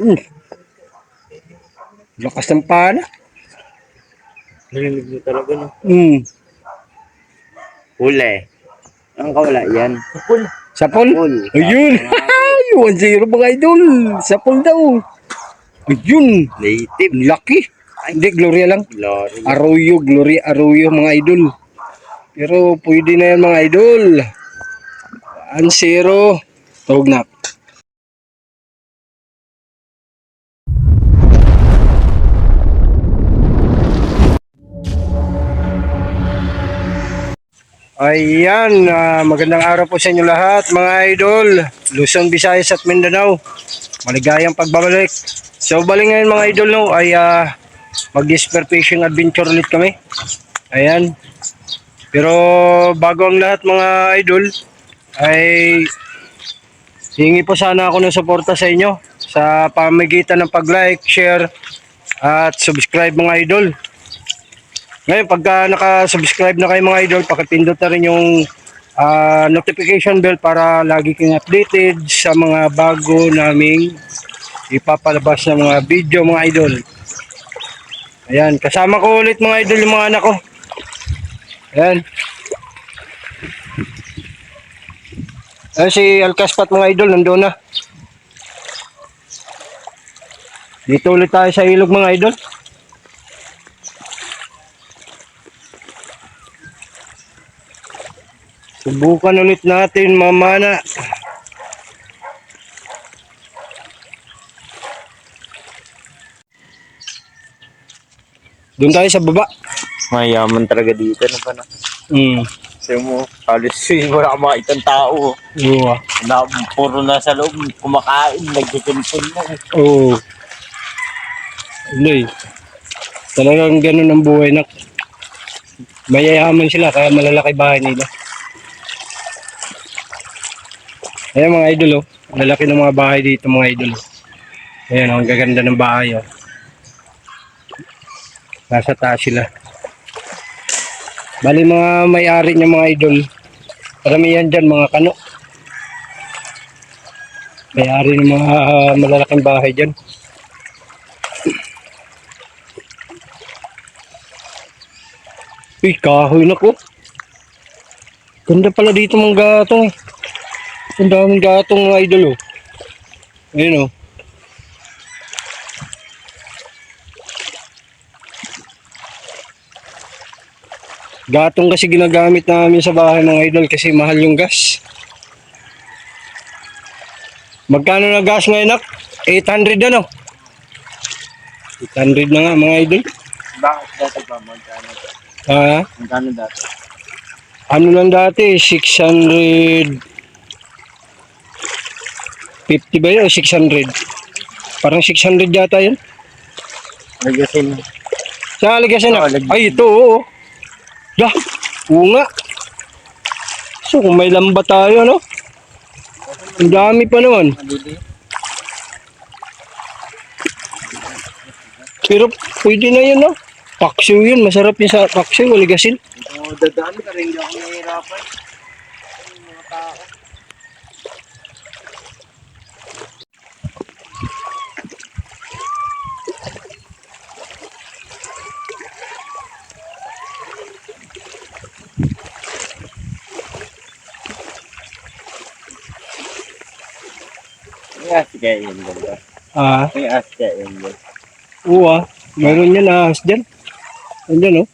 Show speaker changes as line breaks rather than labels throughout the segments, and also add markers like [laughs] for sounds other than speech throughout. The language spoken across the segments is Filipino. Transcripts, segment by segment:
Hmm. Lakas ng pana.
Narinig mo talaga no.
Hmm.
Huli. Ang kawala yan. Huli.
Sapol?
Huli.
Ayun. Ay, 1-0 mga idol. Sapol daw. Ayun.
Native.
Lucky. Hindi, Gloria lang.
Glory.
Arroyo, Gloria Arroyo mga idol. Pero pwede na yan mga idol. 1-0. Tawag na. Ayan, ah, magandang araw po sa inyo lahat mga idol. Luzon, Visayas at Mindanao. Maligayang pagbabalik. So balik ngayon mga idol no, ay ah, mag-disper fishing adventure ulit kami. Ayan. Pero bago ang lahat mga idol, ay hingi po sana ako ng suporta sa inyo sa pamagitan ng pag-like, share, at subscribe mga idol. Ngayon, pagka naka-subscribe na kayo mga idol, pakipindot na rin yung ah, notification bell para lagi kang updated sa mga bago naming ipapalabas na mga video mga idol. Ayan, kasama ko ulit mga idol yung mga anak ko. Ayan. Ayan si Alcaspat mga idol, nandoon na. Dito ulit tayo sa ilog mga idol. Subukan ulit natin mamana. Doon tayo sa baba.
Mayaman talaga dito. Ano pa na?
Mm.
Kasi mo, halos yun, wala ka makita ng tao.
Oo.
Na, puro na sa loob, kumakain, nagtitinpon na.
Oo. Ano eh. Talagang ganun ang buhay na. Mayayaman sila kaya malalaki bahay nila. Ayan mga idol oh. Lalaki ng mga bahay dito mga idol. Ayan oh, ang gaganda ng bahay oh. Nasa taas sila. Bali mga may-ari niya mga idol. Karamihan dyan mga kano. May-ari ng mga ah, malalaking bahay dyan. Uy, kahoy na ko. Ganda pala dito mga gatong. Ang daming gatong mga idol oh. Ayun oh. Gatong kasi ginagamit namin sa bahay mga idol kasi mahal yung gas. Magkano na gas ngayon nak? 800 ano? 800 na nga mga idol.
Bakit dati ba? Magkano?
Ha?
Magkano dati?
ano lang dati, 600 50 ba yun o 600? Parang 600 yata yun.
Nagasin.
Sa aligasin na.
Oh,
Ay, ito oo. Dah, oo nga. So, kung may lamba tayo, no? Ang dami pa naman. Pero pwede na yun, no? Paksiw yun. Masarap yun sa paksiw, aligasin.
Kung dadaan ka rin, hindi ako nahihirapan. Kaya yun ba?
Ah,
May ask kaya yun ba?
oo ah. Meron yan ahas dyan. Andyan, oh.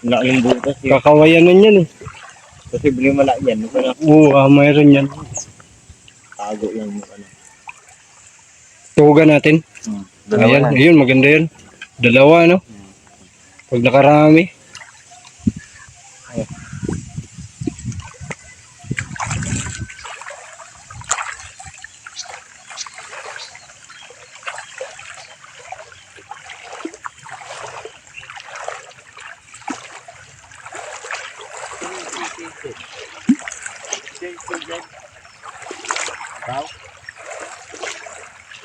Wala yung butas yun.
Kakawayanan yan, eh.
Posible mala yan. Ano
Oo, ah, mayroon yan.
tago yan yung ano.
Tugan natin.
Hmm.
Ayan, ayun, maganda yan. Dalawa, no? Pag nakarami.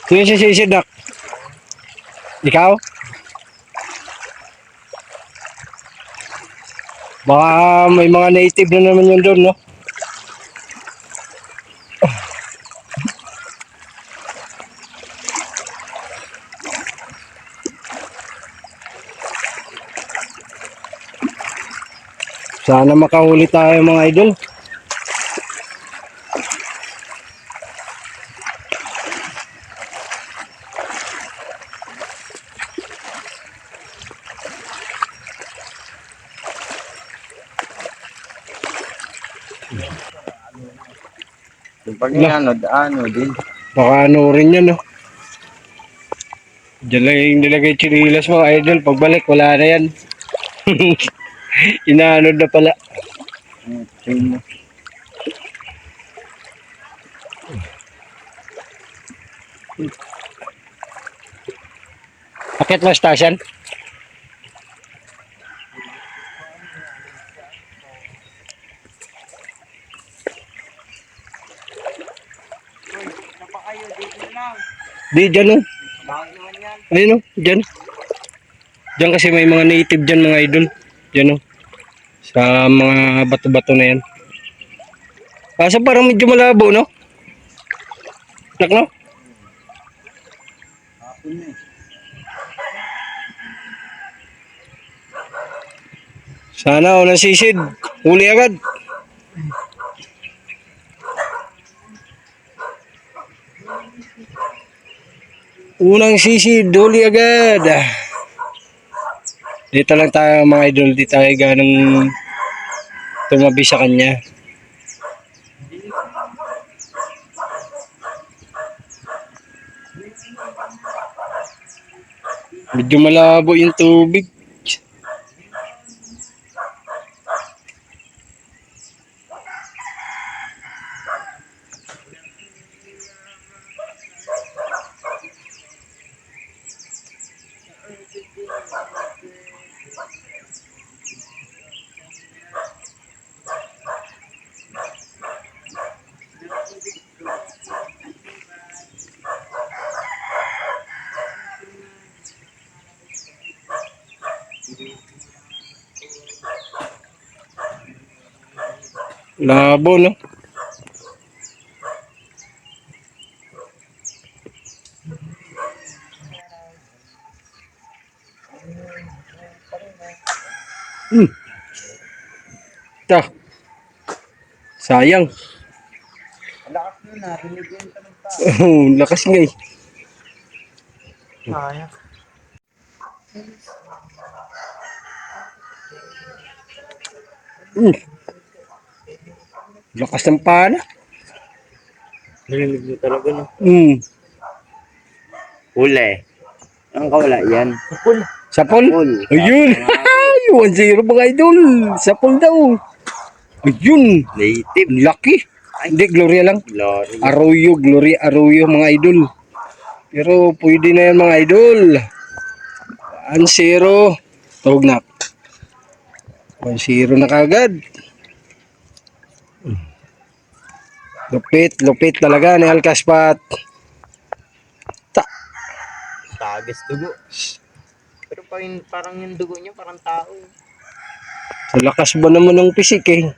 Sino si si Sidak? Ikaw? Baka may mga native na naman yun doon, no? Sana makahuli tayo mga idol.
Yung pag ano, ano din.
Baka ano rin yan, no? Diyan lang yung nilagay chinilas mga idol. Pagbalik, wala na yan. [laughs] Inaanod na pala.
Tingin mo.
Akit mo station?
Sapa kayo, dito lang.
Di, dyan
naman yan?
Ayun no, dyan. Dyan kasi may mga native dyan mga idol. Dyan no. Sa mga bato-bato na yan. Kaso parang medyo malabo, no? Nak, no? Sana unang sisid. Huli agad. Unang sisid, huli agad. Dito lang tayo mga idol, di tayo ganong tumabi sa kanya. Medyo malabo yung tubig. Labo, no? Hmm. Ta. Sayang.
Lakas [laughs] na, binigyan ka ng tao.
Oh, lakas nga eh.
Sayang.
Hmm. Lakas ng pana.
Narinig mo talaga no.
Hmm.
Huli. Ang kawala yan. Huli.
Sapol?
Huli.
Ayun. Ay, 1-0 mga idol. Sapol daw. Ayun.
Native.
Lucky. Hindi, Gloria lang.
Glory.
Arroyo, Gloria Arroyo mga idol. Pero pwede na yan mga idol. 1-0. Tawag na. 1-0 na kagad. Lupit, lupit talaga ni Alcaspat. Ta
Tagas dugo. Pero pa yun, parang yung dugo niya parang tao.
sa lakas ba naman ng pisik eh.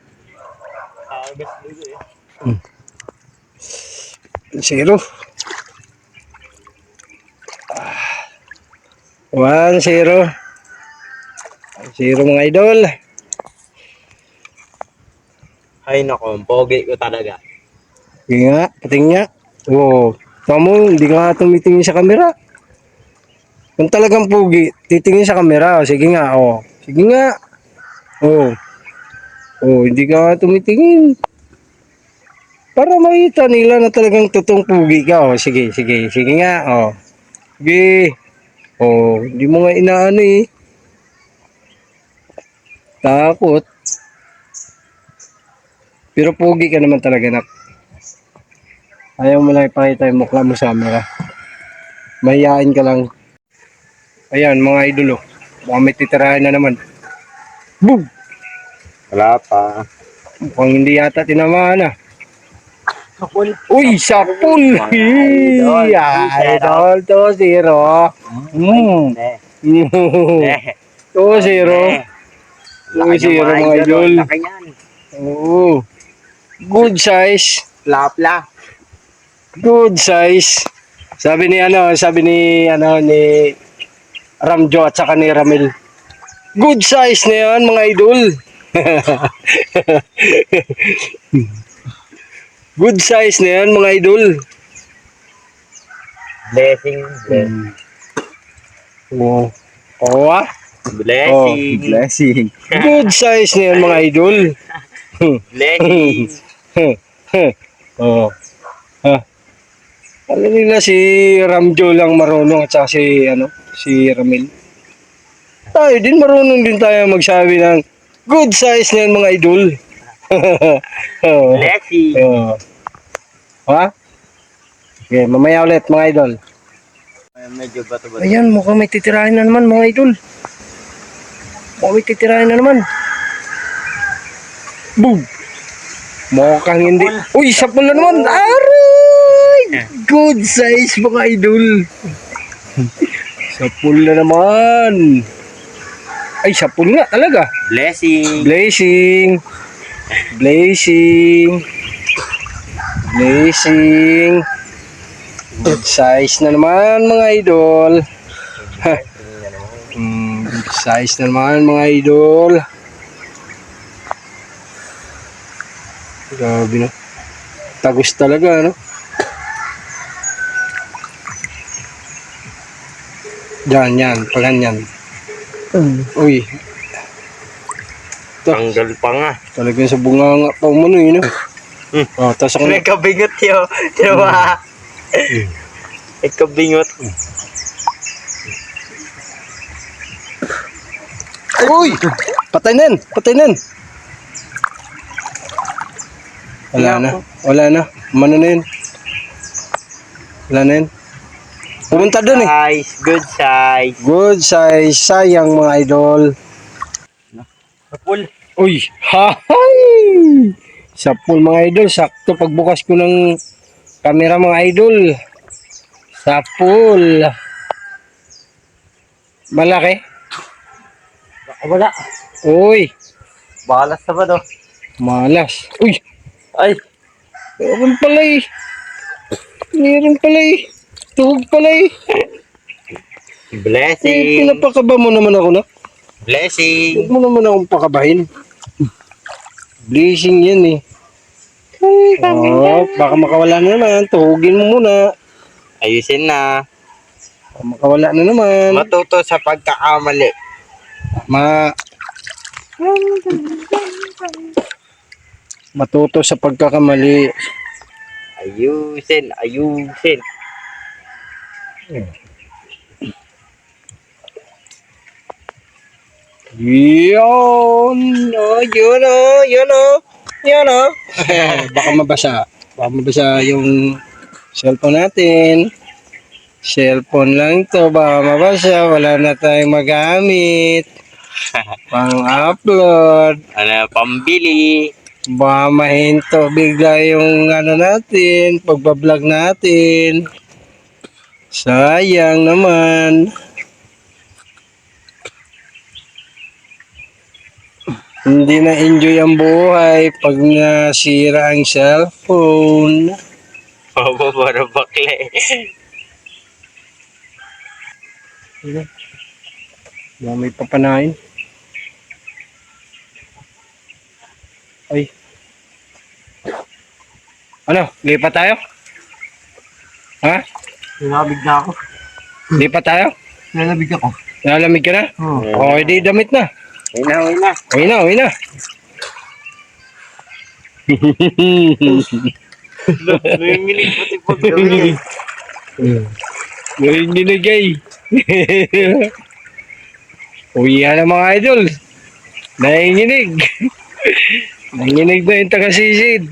Tagas dugo eh.
1-0. Ah. 1-0. 1-0 mga idol.
Ay nako, pogi ko talaga.
Sige nga, pating nga. Oo. Tama hindi ka nga tumitingin sa camera. Kung talagang pugi, titingin sa camera. Sige nga, oh. Sige nga. Oo. Oh, hindi ka nga tumitingin. Para makita nila na talagang totoong pugi ka. Oh, sige, sige. Sige nga, oh. Sige. Oh, hindi mo nga inaano eh. Takot. Pero pugi ka naman talaga, nak. Ayaw mo lang ipakita yung mukha mo sa camera. Mahihain ka lang. Ayan, mga idolo. Baka may titirahin na naman. Boom!
Wala pa.
Mukhang hindi yata tinamaan ah.
Kapul.
Uy, sapul!
Mga idol.
Idol, to zero. Mm.
Ne.
Mm. To zero. To zero, mga idol.
Laki yan.
Oo. Good size.
Pla-pla.
Good size. Sabi ni ano, sabi ni ano ni Ramjo at saka ni Ramil. Good size na yan mga idol. [laughs] Good size na yan mga idol.
Blessing. Blessing.
Oo. Oo ah.
Blessing.
Blessing.
Good size na yan mga idol. [laughs]
Blessing. [laughs]
Oo. Ha. Alam nila si Ramjo lang marunong at saka si ano, si Ramil. Tayo din marunong din tayo magsabi ng good size na mga idol. [laughs] Oo.
Blessing.
Oo. Ha? Okay, mamaya ulit mga idol.
Ay, Medyo bato-bato.
Ayan, mukhang may titirahin na naman mga idol. Mukhang may titirahin na naman. Boom! Mukhang hindi. Uy, sapul na naman. Aray! Good size mga idol. sapul na naman. Ay, sapul nga talaga.
Blessing.
Blazing. Blazing. Blazing. Good size na naman mga idol. Mm, good size na naman mga idol. Grabe no. Tagus talaga no. Yan, yan. Paganyan. Uy,
Tanggal pa nga.
Talagang sa bunganga pa umano yun.
Hmm.
Oh, tapos ako na.
Nagkabingot yun. Diba? Nagkabingot.
Uy! Patay na yan! Patay na yan! Wala na. Wala na. Mano na yun. Wala na yun. Pumunta doon eh.
Size. Good size.
Good size. Sayang mga idol.
Kapul.
Uy! Hahay! Sa pool mga idol. Sakto pagbukas ko ng camera mga idol. Sa pool. Malaki.
Wala.
Uy!
Balas na ba to?
Malas. Uy!
Ay.
Meron pala eh. Meron pala eh. Tuhog pala eh. Eh,
Blessing.
pinapakaba mo naman ako na.
Blessing.
Huwag mo naman akong pakabahin. Blessing yan eh. Oh, baka makawala na naman. Tuhugin mo muna.
Ayusin na.
Baka makawala na naman.
Matuto sa pagkakamali.
Ma... Matuto sa pagkakamali.
Ayusin. Ayusin.
Yun! Oh, yun oh, yun oh. Yun oh. [laughs] Baka mabasa. Baka mabasa yung cellphone natin. Cellphone lang to. Baka mabasa. Wala na tayong magamit. [laughs] Pang-upload.
Ano, pambili.
Baka mahinto bigla yung ano natin. Pagbablog natin. Sayang naman. Hindi na enjoy ang buhay pag nasira ang cellphone.
Opo, para bakle.
Baka may papanain. Ay. Ano? Lipat tayo? Ha?
Nalabig na ako.
Lipat tayo?
Nalabig ako.
Nalamig ka na?
Oo.
Oh, edi damit na.
Uy na, uy na.
Uwi na, uwi na.
Nanginginig pati pagkawin. [laughs]
Nanginginig ay. [laughs] Uwi na mga idol. Nanginginig. [laughs] Nanginginig na yung taga-sisid.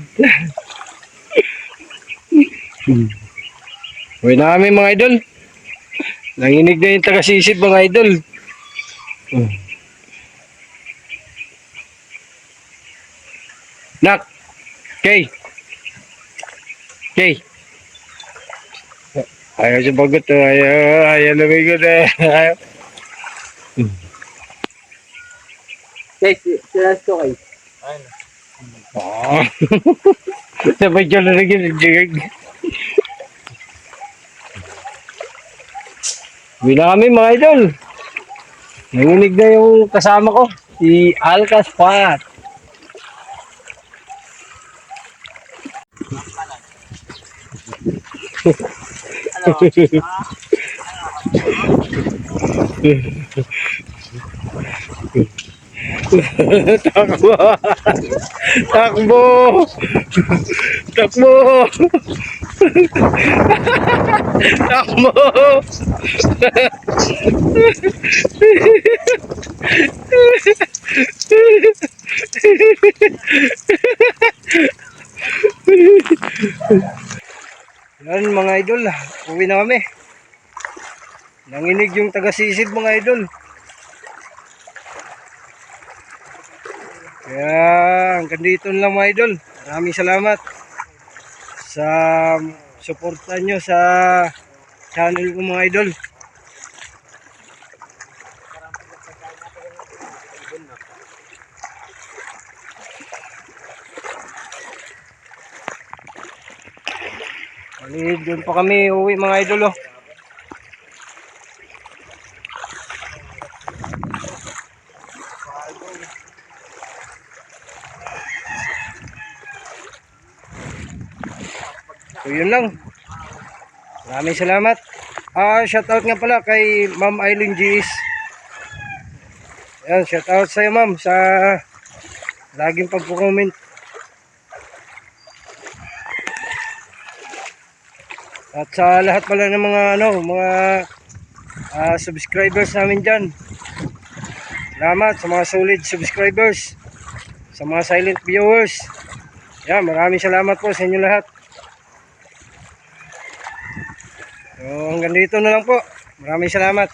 Uwi na kami mga idol. Nanginig na yung taga-sisid mga idol. Nak! Kay! Kay! Ayaw siya bagot. oh. Ayaw, ayaw lumigot. eh. Ayaw.
Guys, sila ko kayo.
Oh. [laughs] Sabay siya na rin yung Uwi na kami mga idol. Nanginig na yung kasama ko, si Alcas Pat. Takbo! Takbo! Takbo! Takbo! Yan mga idol, uwi na kami. Nanginig yung taga-sisid mga idol. Kaya hanggang dito lang mga idol. Maraming salamat sa suporta nyo sa channel ko mga idol. Bali, doon pa kami uwi mga idol oh. Yun lang. Maraming salamat. Ah, shout out nga pala kay Ma'am Eileen Gis. Yan, shout out sa ma'am sa laging pagpo-comment. At sa lahat pala ng mga ano, mga ah, subscribers namin diyan. Salamat sa mga solid subscribers. Sa mga silent viewers. Yan, maraming salamat po sa inyo lahat. So hanggang dito na lang po. Maraming salamat.